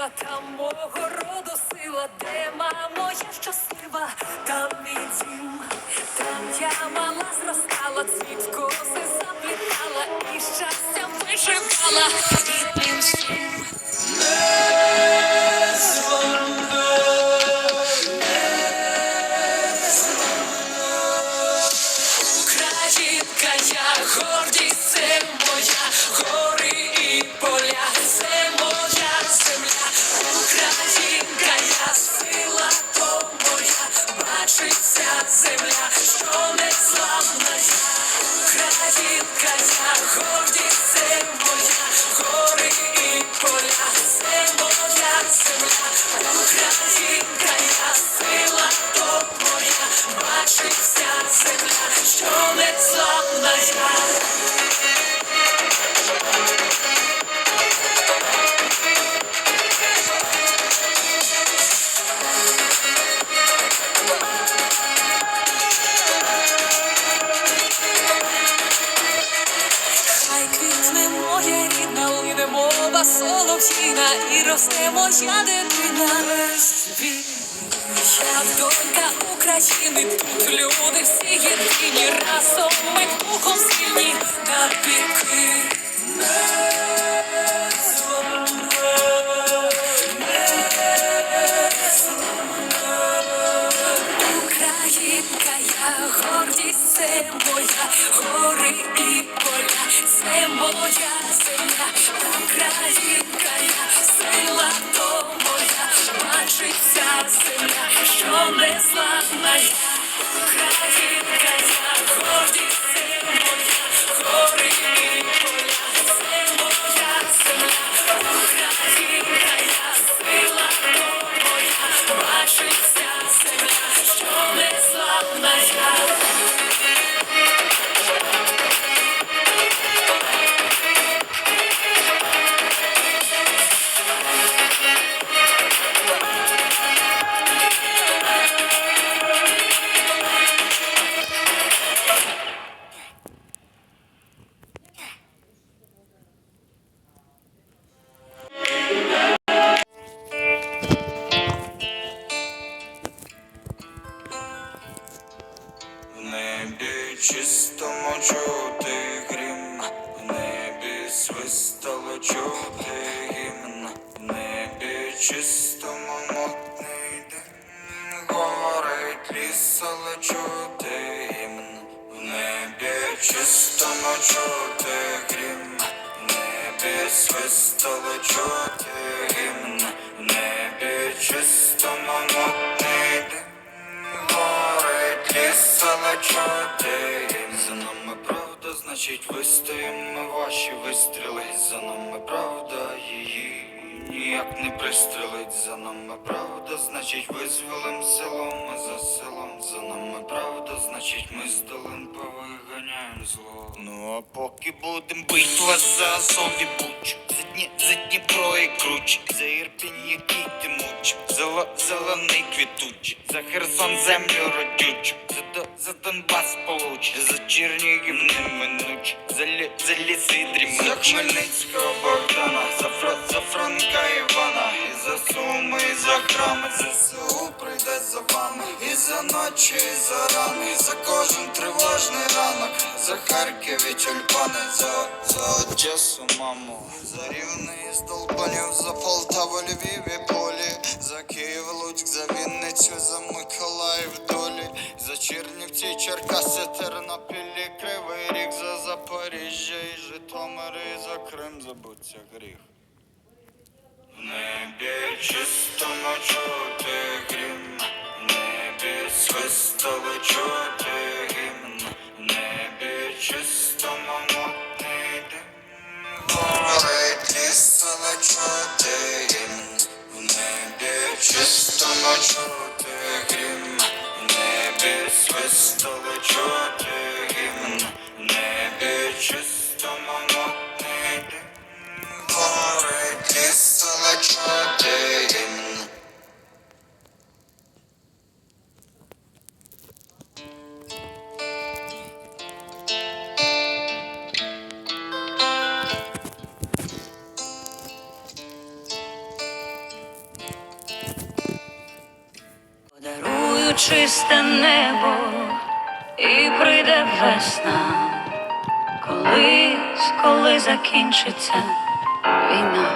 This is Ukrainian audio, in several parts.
красива, там мого роду сила, де мамо я щаслива, там мій дім, там я мала зростала, цвіт коси заплітала і щастя вишивала рідним всім. Українка, я гордість, це моя гори мова солов'їна і росте моя дитина. Я донька України, тут люди всі єдині, разом ми духом сильні на віки. Небі чистому чути грім, в небі свистало чути гімн, в небі чистому мутний дим, горить ліс, чути гімн, в небі чистому чути грім, в небі свистало чути гімн, в небі чистому ліс, але За нами правда, значить вистоїмо. Ваші вистріли. За нами правда, її ніяк не пристрелить. За нами правда, значить визволим селом Ми за селом, за нами правда, значить ми з долин повиганяємо зло. Ну а поки будем бить вас за Азов і Буч За, Дні, за Дніпро і Круч. За Ірпінь, який ти муч. За, Ла- зелений квітуч. За Херсон землю родючу За, Донбас получ За Чернігів неминуч За, лі, за ліси дрімуч За Хмельницького Богдана За, Фра, за Франка Івана І за Суми, і за храми ЗСУ прийде за вами І за ночі, і за рани за кожен тривожний ранок. За Харків і тюльпани За, за Одесу, маму За Рівне із Долбанів За Полтаву, Львів і Полі. За Київ, Луцьк, за Вінницю За Миколаїв, За Чернівці, Черкаси, Тернопілі, Кривий Ріг За Запоріжжя і Житомир І за Крим забуться гріх. В небі чистому чути грім, в небі свистали чути гімн, небі чистому чисте небо, і прийде весна, колись, коли закінчиться війна.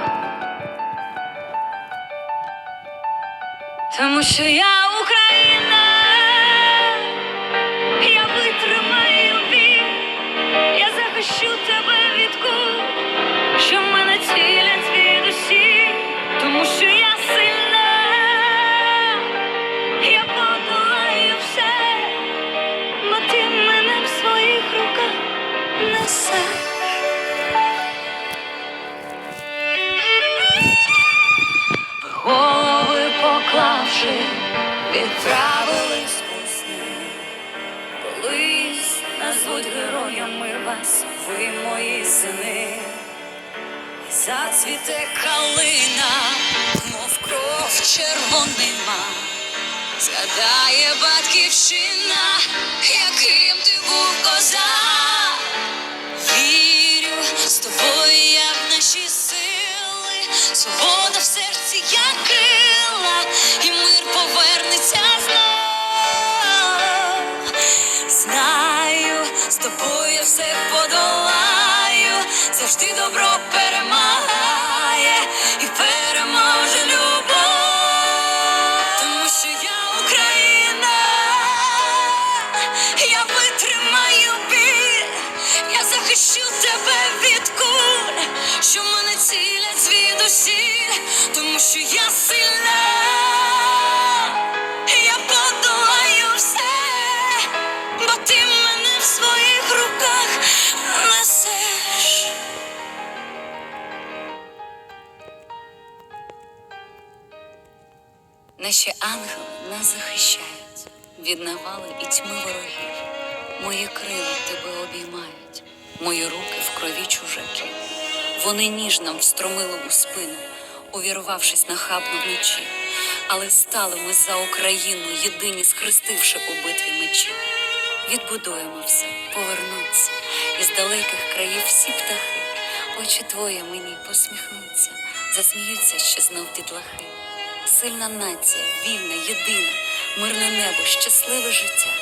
Тому що я Україна, я витримаю біль, я захищу тебе від куль, поклавши, відправились у сни. Колись назвуть героями вас, ви мої сини. І Зацвіте калина, мов кров червонима. Згадає батьківщина, яким ти був козак. Вірю, з я наші сили, свобода в серці як тому я сильна, я подолаю все, бо ти мене в своїх руках несеш. Наші ангели нас захищають від навали і тьми ворогів. Мої крила тебе обіймають, мої руки в крові чужаків. Вони ніжно встромили у спину, увірвавшись нахабно вночі. Але стали ми за Україну, єдині схрестивши у битві мечі. Відбудуємо все, повернуться, із далеких країв всі птахи. Очі твої мені посміхнуться, засміються ще знов дітлахи. Сильна нація, вільна, єдина, мирне небо, щасливе життя.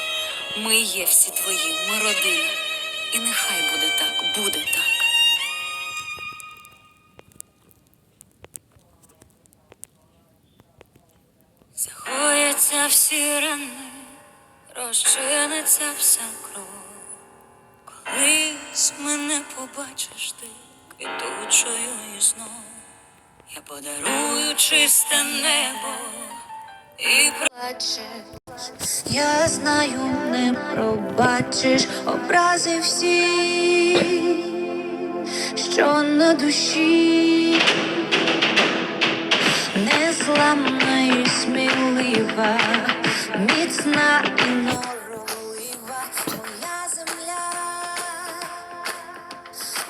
Ми є всі твої, ми родина. І нехай буде так, буде так. Загояться всі рани, розчиниться вся кров. Колись мене побачиш ти квітучою і знов. Я подарую чисте небо і Плачеш, я знаю, не пробачиш образи всі, що на душі, незламна і смілива, міцна і норолива, моя земля,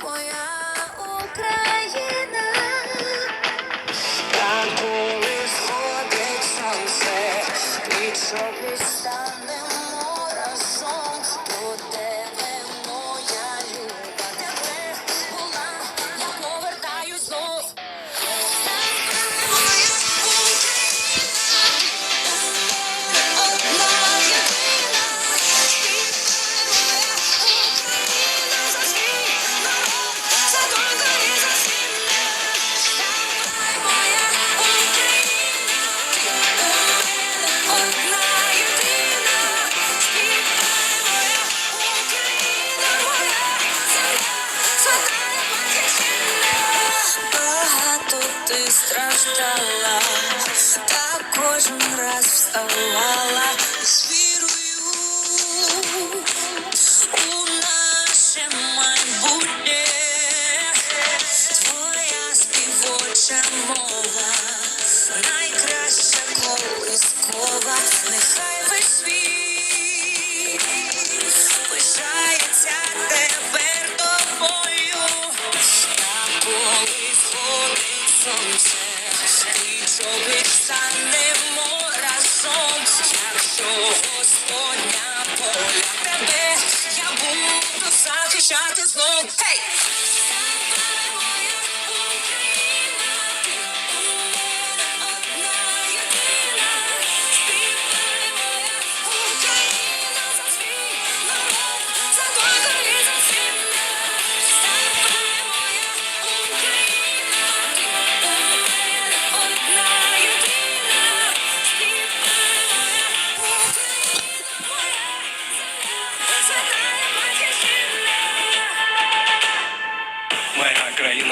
моя Україна. там коли сходить сонце, станемо вставала з вірою у наше майбутнє. Твоя співоча мова, найкраща колискова, нехай весь світ пишається тепер тобою. Та коли сонце, нічого станемо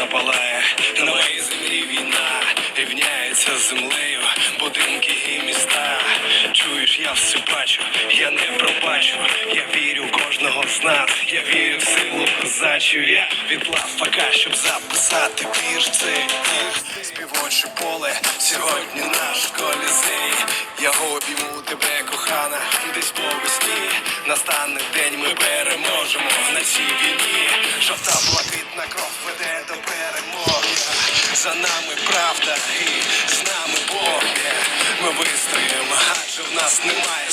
Україна палає, на моїй землі війна рівняється з землею, будинки і міста. Чуєш, я все бачу, я не пробачу, я вірю кожного з нас, я вірю в силу козачу, я відклав пока, щоб записати вірш цей Співоче поле сьогодні наш колізей. Я обійму тебе, кохана, десь по весні. Настане день ми переможемо на цій війні, жовта блакитна кров веде за нами правда і з нами Бог. Ми вистоїмо, адже в нас немає.